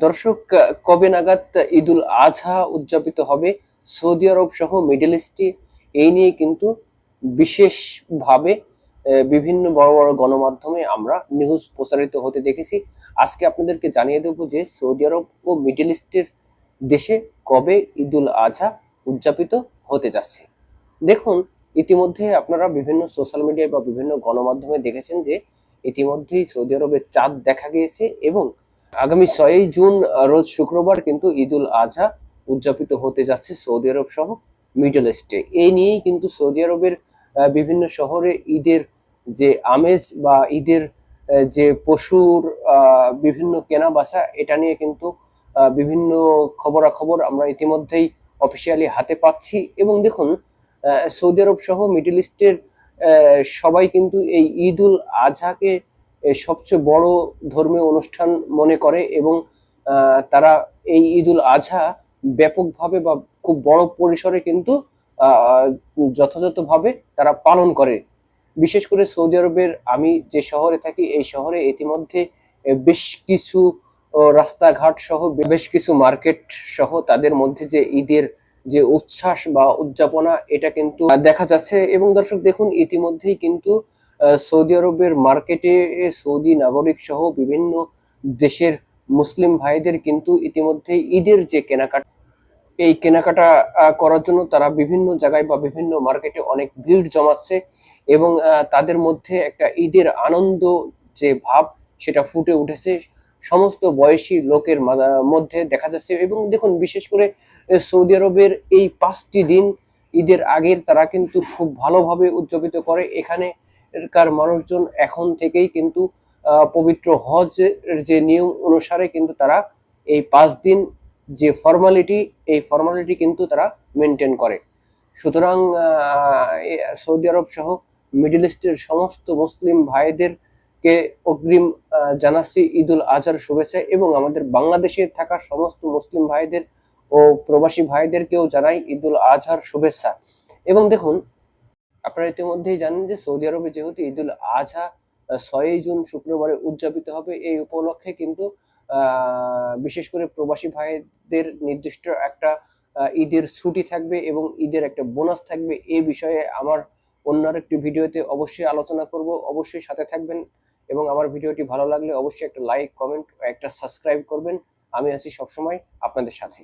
দর্শক, কবে নাগাদ ঈদুল আজহা উদযাপিত হবে? সৌদি আরব সহ মিডল ইস্টে এই নিয়ে কিন্তু বিশেষভাবে বিভিন্ন বড় বড় গণমাধ্যমে আমরা নিউজ প্রচারিত হতে দেখেছি। আজকে আপনাদেরকে জানিয়ে দেব যে সৌদি আরব ও মিডল ইস্টের দেশে কবে ঈদুল আজহা উদযাপিত হতে যাচ্ছে। দেখুন, ইতিমধ্যে আপনারা বিভিন্ন সোশ্যাল মিডিয়ায় বা বিভিন্ন গণমাধ্যমে দেখেছেন যে ইতিমধ্যেই সৌদি আরবের চাঁদ দেখা গিয়েছে এবং আগামী ছয়ই জুন রোজ শুক্রবার কিন্তু ঈদুল আজহা উদযাপিত হতে যাচ্ছে সৌদি আরব সহ মিডল ইস্টে। এই নিয়েই কিন্তু সৌদি আরবের বিভিন্ন শহরে ঈদের যে আমেজ বা ঈদের যে পশুর বিভিন্ন কেনা বাসা এটা নিয়ে কিন্তু বিভিন্ন খবরাখবর আমরা ইতিমধ্যেই অফিসিয়ালি হাতে পাচ্ছি। এবং দেখুন সৌদি আরব সহ মিডল ইস্টের সবাই কিন্তু এই ঈদুল আজহাকে এ সবচেয়ে বড় ধর্মীয় অনুষ্ঠান মনে করে এবং তারা এই ঈদুল আজহা ব্যাপকভাবে বা খুব বড় পরিসরে কিন্তু যথাযথভাবে তারা পালন করে। বিশেষ করে সৌদি আরবের আমি যে শহরে থাকি, এই শহরে ইতিমধ্যে বেশ কিছু রাস্তাঘাট সহ বেশ কিছু মার্কেট সহ তাদের মধ্যে যে ঈদের যে উচ্ছ্বাস বা উদযাপনা, এটা কিন্তু দেখা যাচ্ছে। এবং দর্শক দেখুন, ইতিমধ্যেই কিন্তু সৌদি আরবের মার্কেটে সৌদি নাগরিক সহ বিভিন্ন দেশের মুসলিম ভাইদের কিন্তু ইতিমধ্যে ঈদের যে কেনাকাটা, এই কেনাকাটা করার জন্য তারা বিভিন্ন জায়গায় বা বিভিন্ন মার্কেটে অনেক ভিড় জমাচ্ছে এবং তাদের মধ্যে একটা ঈদের আনন্দ যে ভাব সেটা ফুটে উঠেছে। সমস্ত বয়সী লোকের মধ্যে দেখা যাচ্ছে এবং দেখুন, বিশেষ করে সৌদি আরবের এই পাঁচটি দিন ঈদের আগের তারা কিন্তু খুব ভালোভাবে উদযাপিত করে। এখানে এখানকার মানুষজন এখন থেকেই কিন্তু পবিত্র হজের যে নিয়ম অনুসারে কিন্তু তারা এই পাঁচ দিন যে ফর্মালিটি এই ফর্মালিটি কিন্তু তারা মেনটেন করে। সুতরাং সৌদি আরব সহ মিডল ইস্টের সমস্ত মুসলিম ভাইদেরকে অগ্রিম জানাচ্ছি ঈদুল আজহার শুভেচ্ছা এবং আমাদের বাংলাদেশে থাকা সমস্ত মুসলিম ভাইদের ও প্রবাসী ভাইদেরকেও জানাই ঈদুল আজহার শুভেচ্ছা। এবং দেখুন আপনারা ইতিমধ্যেই জানেন যে সৌদি আরবে যেহেতু ঈদুল আজহা ছয়ই জুন শুক্রবারে উদযাপিত হবে, এই উপলক্ষে কিন্তু বিশেষ করে প্রবাসী ভাইদের নির্দিষ্ট একটা ঈদের ছুটি থাকবে এবং ঈদের একটা বোনাস থাকবে। এ বিষয়ে আমার অন্য একটি ভিডিওতে অবশ্যই আলোচনা করব। অবশ্যই সাথে থাকবেন এবং আমার ভিডিওটি ভালো লাগলে অবশ্যই একটা লাইক, কমেন্ট, একটা সাবস্ক্রাইব করবেন। আমি আছি সবসময় আপনাদের সাথে।